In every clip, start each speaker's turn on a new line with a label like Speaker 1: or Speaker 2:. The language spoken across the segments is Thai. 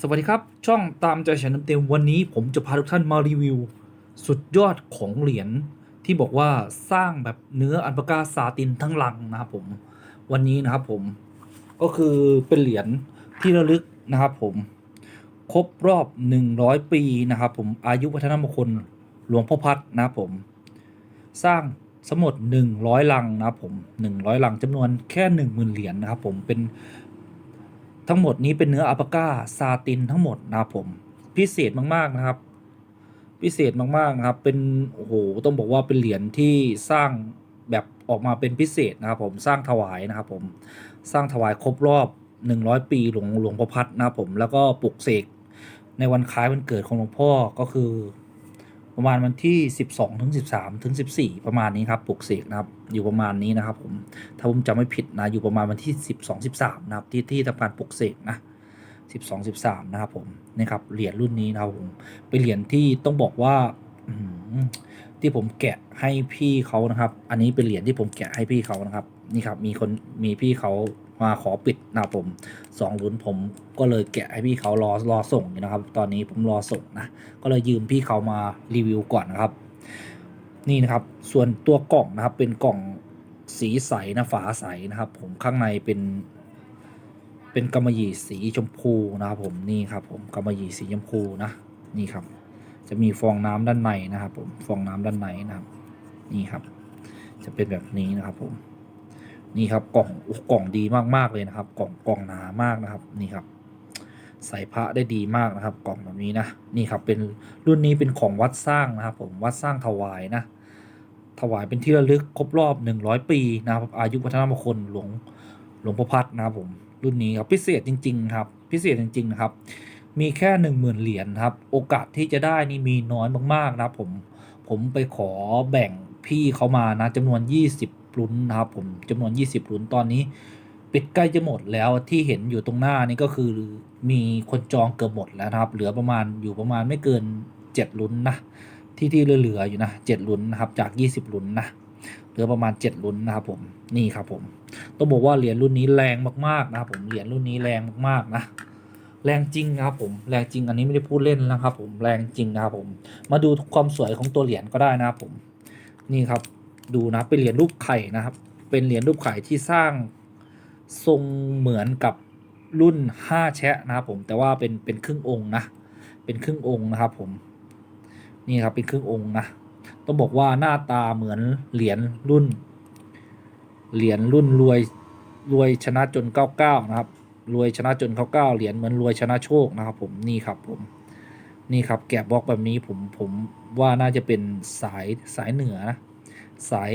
Speaker 1: สวัสดีครับ ช่องตามใจฉันเต็มวันนี้ผมจะพาทุกท่านมารีวิว สุดยอดของเหรียญที่บอกว่าสร้างแบบเนื้ออัลปากาซาตินทั้งลังนะครับผมวันนี้นะครับผมก็คือเป็นเหรียญที่ระลึกนะครับผมครบรอบ 100 ปีนะครับผมอายุวัฒนมงคลหลวงพ่อพัดนะครับผม สร้างสมมด100 ลังนะครับผม 100 ลังจำนวนแค่ 10,000 เหรียญนะครับผมเป็น ทั้งหมดนี้เป็นเนื้ออัลปาก้าซาตินทั้งหมดนะครับผม พิเศษมากๆนะครับ พิเศษมากๆนะครับ เป็นโอ้โหต้องบอกว่าเป็นเหรียญที่สร้างแบบออกมาเป็นพิเศษนะครับ ผมสร้างถวายนะครับ ผมสร้างถวายครบรอบ 100 ปีหลวงหลวงพ่อพัดนะครับผมแล้วก็ปลุกเสกในวันคล้ายวันเกิดของหลวงพ่อก็คือ ประมาณวันที่ 12ถึง13ถึง14 ประมาณนี้ครับปลุกเสกนะครับ อยู่ประมาณนี้นะครับผมถ้าผมจำไม่ผิดนะอยู่ประมาณวันที่ 12 13นะครับที่ที่ทำการปลุกเสกนะ12 13นะครับผมนี่ครับเหรียญรุ่นนี้นะครับผมเป็นเหรียญที่ต้องบอกว่า ที่ผมแกะให้พี่เขานะครับ อันนี้เป็นเหรียญที่ผมแกะให้พี่เขานะครับ นี่ครับมีคนมีพี่เขามาขอปิดนะผมสองลุ้นผมก็เลยแกะให้พี่เขารอรอส่งอยู่นะครับ ตอนนี้ผมรอส่งนะก็เลยยืมพี่เขามารีวิวก่อนนะครับ นี่นะครับ ส่วนตัวกล่องนะครับเป็นกล่องสีใสนะฝาใสนะครับ ผมข้างในเป็น เป็นกำมะหยี่สีชมพูนะครับผมนี่ครับผมกำมะหยี่สีชมพูนะนี่ครับ จะมีฟองน้ำด้านในนะครับผมฟองน้ำด้านในนะครับ นี่ครับ จะเป็นแบบนี้นะครับผมนี่ครับกล่องโอ้กล่องดีมากๆเลยนะครับ กล่องกล่องหนามากนะครับ นี่ครับ ใส่พระได้ดีมากนะครับ กล่องแบบนี้นะนี่ครับเป็นรุ่นนี้เป็นของวัดสร้างนะครับ ผมวัดสร้างถวายนะ ถวายเป็นที่ระลึกครบรอบ 100 ปีนะครับอายุวัฒนมงคลหลวงหลวงพ่อพัดนะครับผมรุ่นนี้ครับพิเศษจริง ๆ ครับ พิเศษจริง ๆ นะครับ มีแค่ 1 0,000 เหรียญครับ โอกาสที่จะได้นี่มีน้อยมากๆนะผมผมไปขอแบ่งพี่เขามานะจำนวน 20ลุ้นนะครับผมจำนวน 20ลุ้นตอนนี้ ปิดใกล้จะหมดแล้วที่เห็นอยู่ตรงหน้านี่ก็คือมีคนจองเกือบหมดแล้วนะครับ เหลือประมาณอยู่ประมาณไม่เกิน 7ลุ้นนะที่ที่เหลือๆอยู่นะเจ็ดลุ้นนะครับจาก 20ลุ้นนะเหลือประมาณ 7 ลุ้นนะครับผมนี่ครับผมต้องบอกว่าเหรียญรุ่นนี้แรงมากๆนะครับผมเหรียญรุ่นนี้แรงมากๆนะ แรงจริงนะครับผมแรงจริงอันนี้ไม่ได้พูดเล่นนะครับ ผมแรงจริงนะครับผมมาดูความสวยของตัวเหรียญก็ได้นะครับผมนี่ครับดูนะเป็นเหรียญรูปไข่นะครับ เป็นเหรียญรูปไข่ที่สร้างทรงเหมือนกับรุ่น 5 แชะนะครับผมแต่ว่าเป็นเป็นครึ่งองค์นะเป็นครึ่งองค์นะครับผมนี่ครับเป็นครึ่งองค์นะต้องบอกว่าหน้าตาเหมือนเหรียญรุ่น เหรียญรุ่นรวยรวยชนะจน 99 นะครับ รวยชนะจนเขาเก้าเหรียญเหมือนรวยชนะโชคนะครับ ผมนี่ครับผมนี่ครับแกะบล็อกแบบนี้ผมผมว่าน่าจะเป็นสายสายเหนือนะสาย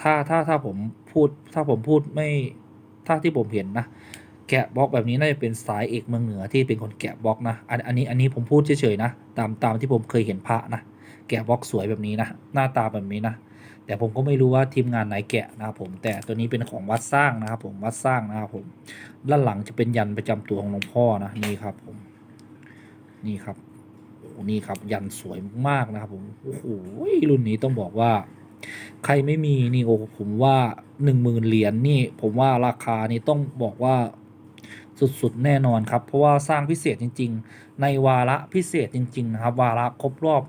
Speaker 1: ถ้าถ้าถ้าผมพูดถ้าผมพูดไม่ถ้าที่ผมเห็นนะแกะบล็อกแบบนี้น่าจะเป็นสายเอกเมืองเหนือที่เป็นคนแกะบล็อกนะอันอันนี้อันนี้ผมพูดเฉยๆนะ ตามตามที่ผมเคยเห็นพระนะแกะบล็อกสวยแบบนี้นะหน้าตาแบบนี้นะ แต่ผมก็ไม่รู้ว่าทีมงานไหนแกะนะครับผมแต่ตัวนี้เป็นของวัดสร้างนะครับผมวัดสร้างนะครับผมด้านหลังจะเป็นยันประจำตัวของหลวงพ่อนะนี่ครับผมนี่ครับโอ้โหนี่ครับยันสวยมากนะครับผมโอ้โหรุ่นนี้ต้องบอกว่า ใครไม่มีนี่โอ้ผมว่าหนึ่งหมื่นเหรียญนี่ ผมว่าราคานี่ต้องบอกว่าสุดๆแน่นอนครับ เพราะว่าสร้างพิเศษจริง ๆ ในวาระพิเศษจริง ๆ นะครับ วาระครบรอบ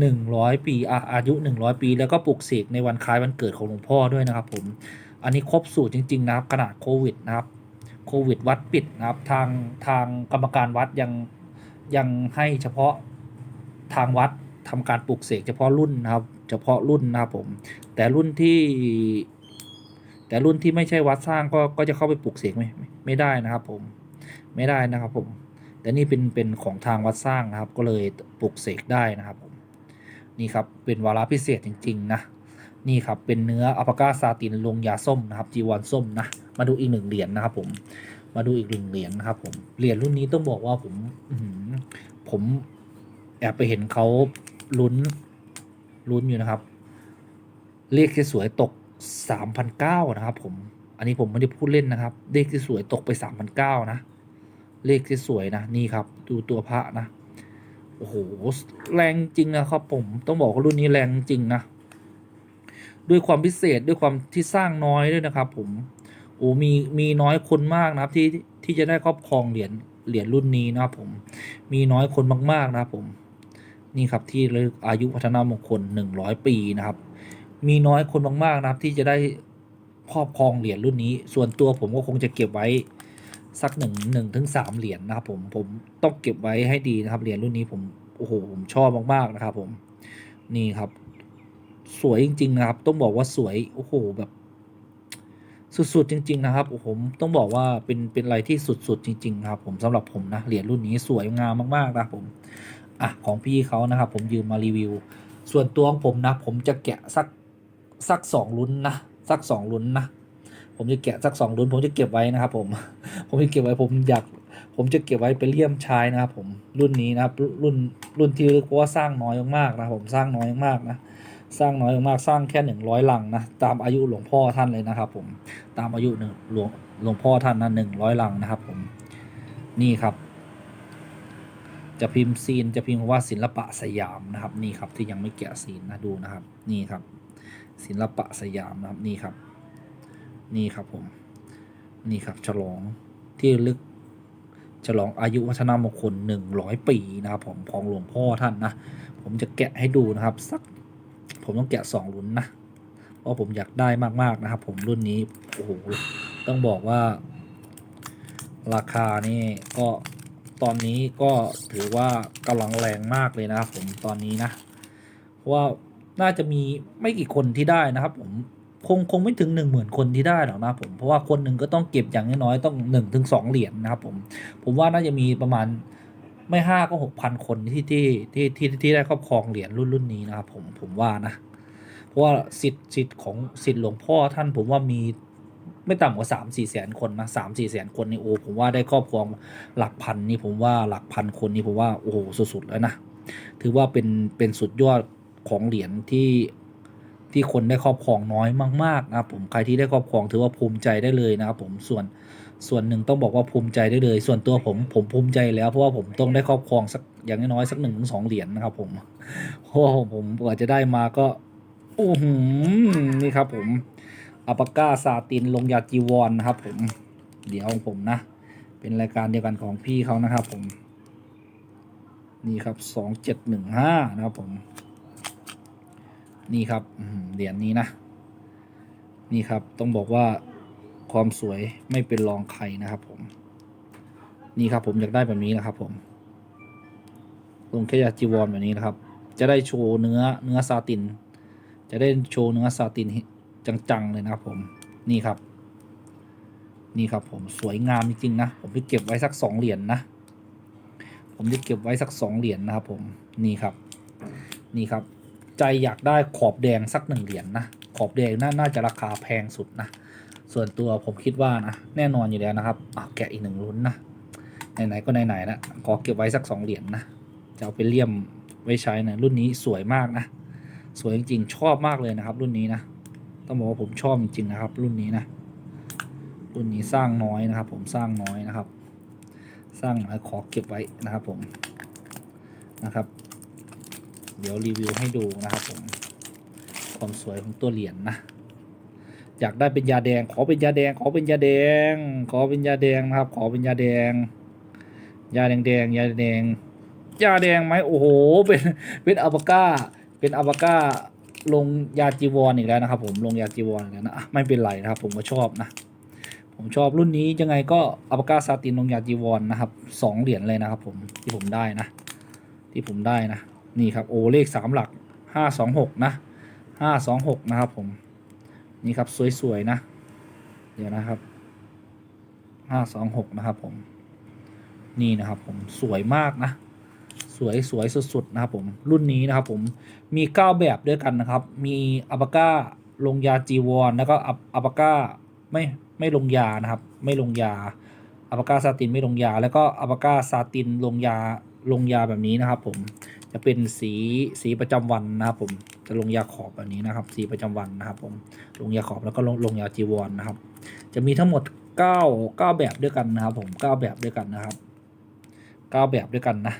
Speaker 1: 100 ปีอะอายุ 100 ปี แล้วก็ปลุกเสกในวันคล้ายวันเกิดของหลวงพ่อด้วยนะครับผม อันนี้ครบสูตรจริง ๆ นะครับขนาดโควิดนะครับ โควิดวัดปิดนะครับ ทางทางกรรมการวัดยังยังให้เฉพาะทางวัดทำการปลูกเสกเฉพาะรุ่นนะครับ เฉพาะรุ่นนะครับผม แต่รุ่นที่ แต่รุ่นที่ไม่ใช่วัดสร้างก็ก็จะเข้าไปปลูกเสกไม่ไม่ไม่ได้นะครับผมไม่ได้นะครับผม แต่นี่เป็นเป็นของทางวัดสร้างนะครับ ก็เลยปลูกเสกได้นะครับผม นี่ครับเป็นวาระพิเศษจริง ๆ นะ นี่ครับเป็นเนื้ออัลปาก้าซาตินลงยาส้มนะครับจีวรส้มนะ มาดูอีกหนึ่งเหรียญนะครับผมมาดูอีกหนึ่งเหรียญนะครับผมเหรียญรุ่นนี้ต้องบอกว่าผมผมแอบไปเห็นเขาลุ้นลุ้นอยู่นะครับ เลขที่สวยตกสามพันเก้านะครับ ผม อันนี้ผมไม่ได้พูดเล่นนะครับ เลขที่สวยตกไปสามพันเก้านะ เลขที่สวยนะ นี่ครับ ดูตัวพระนะ อ้โหแรงจริงนะครับผมต้องบอกว่ารุ่นนี้แรงจริงนะด้วยความพิเศษด้วยความที่สร้างน้อยด้วยนะครับ ผมโอ้มีมีน้อยคนมากนะครับที่ที่จะได้ครอบครองเหรียญเหรียญรุ่นนี้นะครับผมมีน้อยคนมาก ๆ นะครับผมนี่ครับที่ระลึกอายุพัฒนามงคลหนึ่งร้อยปีนะครับ มีน้อยคนมากๆนะครับที่จะได้ครอบครองเหรียญรุ่นนี้ ส่วนตัวผมก็คงจะเก็บไว้ สักหนึ่งหนึ่งถึงสามเหรียญนะครับผมผมต้องเก็บไว้ให้ดีนะครับเหรียญรุ่นนี้ผมโอ้โหผมชอบมากๆนะครับผมนี่ครับ สวยจริง ๆ นะครับ ต้องบอกว่าสวยโอ้โหแบบ สุดๆจริง ๆ นะครับผมต้องบอกว่าเป็นเป็นอะไรที่สุดๆจริงๆครับ ผมสำหรับผมนะเหรียญรุ่นนี้สวยงามมากๆนะผมอะของพี่เขานะครับ ผมยืมมารีวิว ส่วนตัวของผมนะ ผมจะแกะสักสักสองลุ้นนะสักสองลุ้นนะ ผมจะแกะสักสองลุ้นผมจะเก็บไว้นะครับผมผมจะเก็บไว้ผมอยากผมจะเก็บไว้ไปเลี่ยมใช้นะครับผมรุ่นนี้นะครับรุ่นรุ่นที่เรียกว่าสร้างน้อยมากนะผมสร้างน้อยมากนะสร้างน้อยมากสร้างแค่หนึ่งร้อยลังนะตามอายุหลวงพ่อท่านเลยนะครับผมตามอายุหนึ่งหลวงหลวงพ่อท่านนะหนึ่งร้อยลังนะครับผมนี่ครับ จะพิมพ์ซีนจะพิมพ์ว่าศิลปะสยามนะครับ นี่ครับที่ยังไม่แกะซีนนะดูนะครับ นี่ครับ ศิลปะสยามนะครับนี่ครับ นี่ครับผม นี่ครับฉลองที่ลึกฉลองอายุวัฒนมงคลหนึ่งร้อยปีนะครับผมของหลวงพ่อท่านนะ ผมจะแกะให้ดูนะครับ สัก ผมต้องแกะสองลุ้นนะเพราะผมอยากได้มากๆนะครับ ผมรุ่นนี้โอ้โหต้องบอกว่า ราคานี่ก็ตอนนี้ก็ถือว่ากำลังแรงมากเลยนะครับ ผมตอนนี้นะเพราะว่าน่าจะมีไม่กี่คนที่ได้นะครับ ผม คงคงไม่ถึงหนึ่งหมื่นคนที่ได้หรอกนะผม เพราะว่าคนหนึ่งก็ต้องเก็บอย่างน้อยๆต้องหนึ่งถึงสองเหรียญนะครับผม ผมว่าน่าจะมีประมาณไม่ห้าก็หกพันคนที่ที่ที่ที่ที่ได้ครอบครองเหรียญรุ่นรุ่นนี้นะครับผมผมว่านะ เพราะว่าสิทธิ์สิทธิ์ของสิทธิ์หลวงพ่อท่านผมว่ามีไม่ต่ำกว่าสามสี่แสนคนนะสามสี่แสนคนนี่โอ้ผมว่าได้ครอบครองหลักพันนี่ผมว่าหลักพันคนนี่ผมว่าโอ้โหสุดๆแล้วนะถือว่าเป็นเป็นสุดยอดของเหรียญที่ ที่คนได้ครอบครองน้อยมากๆนะครับผมใครที่ได้ครอบครองถือว่าภูมิใจได้เลยนะครับผมส่วนส่วนหนึ่งต้องบอกว่าภูมิใจได้เลย ส่วนตัวผมผมภูมิใจแล้วเพราะว่าผมต้องได้ครอบครองสักอย่างน้อยสักหนึ่งถึงสองเหรียญนะครับผมเพราะว่าผมกว่าจะได้มาก็โอ้โหนี่ครับผมอัปาก้าซาตินลงยาจีวอนนะครับ ผมเดี๋ยวของผมนะ เป็นรายการเดียวกันของพี่เขานะครับผม นี่ครับสองเจ็ดหนึ่งห้านะครับผม นี่ครับเหรียญนี้นะ นี่ครับต้องบอกว่าความสวยไม่เป็นรองใครนะครับผม นี่ครับผมอยากได้แบบนี้นะครับ ผมลงแค่ยาจีวอนแบบนี้นะครับ จะได้โชว์เนื้อเนื้อซาติน จะได้โชว์เนื้อซาตินจังๆเลยนะครับผมนี่ครับ นี่ครับผมสวยงามจริงๆนะผมจะเก็บไว้สักสองเหรียญนนะผมจะเก็บไว้สักสองเหรียญนนะครับผมนี่ครับ นี่ครับ ใจอยากได้ขอบแดงสักหนึ่งเหรียญนนะขอบแดงน่าน่าจะราคาแพงสุดนะ ส่วนตัวผมคิดว่านะแน่นอนอยู่แล้วนะครับอะแกะอีกหนึ่งลุ้นนะไหนๆก็ไหนๆแล้วขอเก็บไว้สักสองเหรียญนนะจะเอาไปเลี่ยมไว้ใช้นะรุ่นนี้สวยมากนะ สวยจริงๆชอบมากเลยนะครับ รุ่นนี้นะต้องบอกว่าผมชอบจริงๆนะครับ รุ่นนี้นะรุ่นนี้สร้างน้อยนะครับ ผมสร้างน้อยนะครับ สร้างน้อยขอเก็บไว้นะครับผมนะครับ เดี๋ยวรีวิวให้ดูนะครับผมความสวยของตัวเหรียญนะอยากได้เป็นยาแดง ขอเป็นยาแดง ขอเป็นยาแดง ขอเป็นยาแดงนะครับ ขอเป็นยาแดง ยาแดงแดงยาแดงยาแดงไหมโอ้โหเป็นเป็นอัลปาก้า เป็นอัลปาก้าลงยาจีวรอีกแล้วนะครับ ผมลงยาจีวรอีกแล้วนะไม่เป็นไรนะครับ ผมก็ชอบนะ ผมชอบรุ่นนี้ยังไงก็อัลปาก้าซาตินลงยาจีวรนะครับสองเหรียญเลยนะครับ ผมที่ผมได้นะ ที่ผมได้นะ นี่ครับโอเลขสามหลักห้าสองหกนะห้าสองหกนะครับผม นี่ครับสวยๆนะ เดี๋ยวนะครับห้าสองหกนะครับผม นี่นะครับผมสวยมากนะ สวยสวยสุดๆนะครับผมรุ่นนี้นะครับผมมี9แบบด้วยกันนะครับ มีอัปาก้าลงยาจีวรแล้วก็อัปอัปาก้าไม่ไม่ลงยานะครับ ไม่ลงยาอัปาก้าซาตินไม่ลงยา แล้วก็อัปาก้าซาตินลงยาลงยาแบบนี้นะครับผม จะเป็นสีสีประจำวันนะครับผมจะลงยาขอบแบบนี้นะครับ สีประจำวันนะครับ ผมลงยาขอบแล้วก็ลงลงยาจีวรนะครับ จะมีทั้งหมด9 9แบบด้วยกันนะครับ ผม9แบบด้วยกันนะครับ9แบบด้วยกันนะ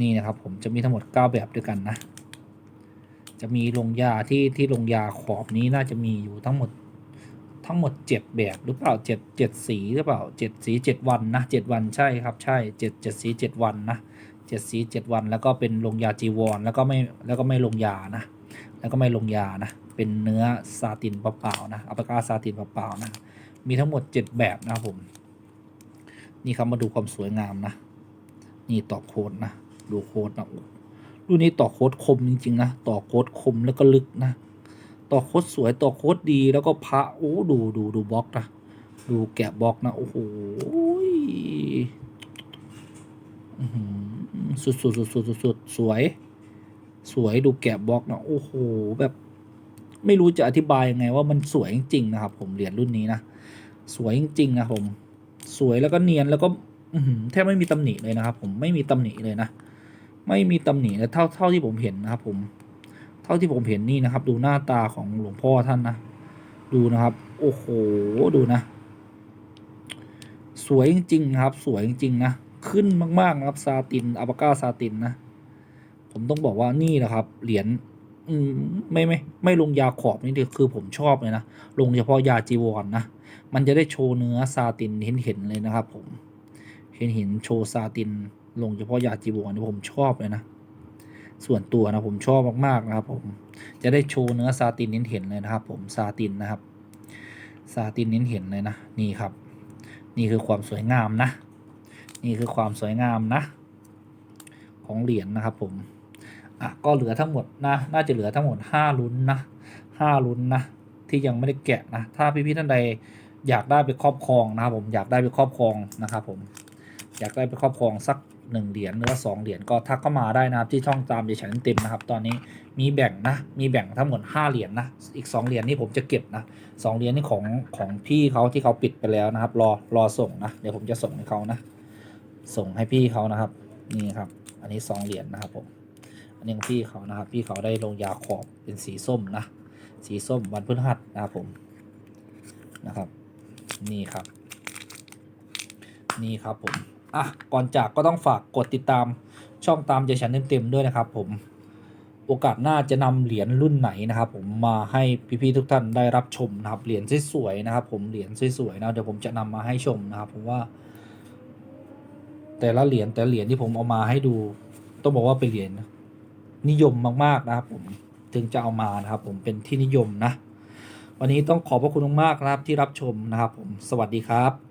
Speaker 1: นี่นะครับ ผมจะมีทั้งหมด9แบบด้วยกันนะ จะมีลงยาที่ที่ลงยาขอบนี้น่าจะมีอยู่ทั้งหมดทั้งหมดเจ็ดแบบหรือเปล่าเจ็ดเจ็ดสีหรือเปล่าเจ็ดสีเจ็ดวันนะเจ็ดวันใช่ครับ ใช่เจ็ดเจ็ดสีเจ็ดวันนะ เจ็ดสีเจ็ดวัน แล้วก็เป็นลงยาจีวร แล้วก็ไม่แล้วก็ไม่ลงยานะ แล้วก็ไม่ลงยานะ เป็นเนื้อซาตินเปล่าๆนะอัปกาซาตินเปล่าๆนะ มีทั้งหมดเจ็ดแบบนะครับผม นี่ครับมาดูความสวยงามนะ นี่ต่อโค้ดนะ ดูโค้ดนะรุ่นนี้ต่อโค้ดคมจริงๆนะต่อโค้ดคมแล้วก็ลึกนะ ต่อโค้ดสวยต่อโค้ดดีแล้วก็พระโอ้ดูดูดูบล็อกนะดูแกะบล็อกนะโอ้โหอื สุดสุดสุดสุดสุดสวย สวยดูแกะบล็อกนะโอ้โหแบบไม่รู้จะอธิบายยังไงว่ามันสวยจริงๆนะครับ ผมเหรียญรุ่นนี้นะสวยจริงๆนะผมสวยแล้วก็เนียนแล้วก็แทบไม่มีตำหนิเลยนะครับ ผมไม่มีตำหนิเลยนะไม่มีตำหนิเลยเท่าเท่าที่ผมเห็นนะครับ ผม เท่าที่ผมเห็นนี่นะครับ ดูหน้าตาของหลวงพ่อท่านนะดูนะครับ โอ้โหดูนะ สวยจริงๆครับ สวยจริงๆนะ ขึ้นมากๆนะครับซาตินอัปก้าซาตินนะ ผมต้องบอกว่านี่แหละครับ เหรียญอืมไม่ไม่ไม่ลงยาขอบนี่เดียคือผมชอบเลยนะ ลงเฉพาะยาจีวรนนะ มันจะได้โชว์เนื้อซาตินเห็นเห็นเลยนะครับ ผม เห็นเห็นโชว์ซาติน ลงเฉพาะยาจีวรนี่ผมชอบเลยนะ ส่วนตัวนะผมชอบมากๆนะครับ ผม จะได้โชว์เนื้อซาตินเห็นเห็นเลยนะครับ ผมซาตินนะครับซาตินเห็นเห็นเลยนะนี่ครับ นี่คือความสวยงามนะ นี่คือความสวยงามนะ ของเหรียญนะครับผมอะก็เหลือทั้งหมดนะน่าจะเหลือทั้งหมดห้าลุ้นนะห้าลุ้นนะที่ยังไม่ได้แกะนะถ้าพี่ๆท่านใดอยากได้ไปครอบครองนะครับผมอยากได้ไปครอบครองนะครับผมอยากได้ไปครอบครองสักหนึ่งเหรียญหรือว่าสองเหรียญก็ทักเข้ามาได้นะครับที่ช่องตามเดชันเต็มนะครับ ตอนนี้มีแบ่งนะมีแบ่งทั้งหมดห้าเหรียญนะอีกสองเหรียญนี่ผมจะเก็บนะสองเหรียญนี่ของของพี่เขาที่เขาปิดไปแล้วนะครับ รอรอส่งนะเดี๋ยวผมจะส่งให้เขานะ ส่งให้พี่เขานะครับ นี่ครับ อันนี้สองเหรียญนะครับผม อันนี้ของพี่เขานะครับ พี่เขาได้ลงยาขอบเป็นสีส้มนะ สีส้มวันพฤหัสนะครับผม นะครับ นี่ครับ นี่ครับผม อะ ก่อนจากก็ต้องฝากกดติดตามช่องตามใจฉันเต็มๆด้วยนะครับผม โอกาสหน้าจะนำเหรียญรุ่นไหนนะครับ ผมมาให้พี่ๆทุกท่านได้รับชมนะครับ เหรียญสวยๆนะครับ ผม เหรียญสวยๆนะ เดี๋ยวผมจะนำมาให้ชมนะครับ ผมว่า แต่ละเหรียญแต่เหรียญที่ผมเอามาให้ดู ต้องบอกว่าเป็นเหรียญนิยมมากๆนะครับ ผมถึงจะเอามานะครับ ผมเป็นที่นิยมนะ วันนี้ต้องขอบพระคุณมากๆนะครับที่รับชมนะครับ ผมสวัสดีครับ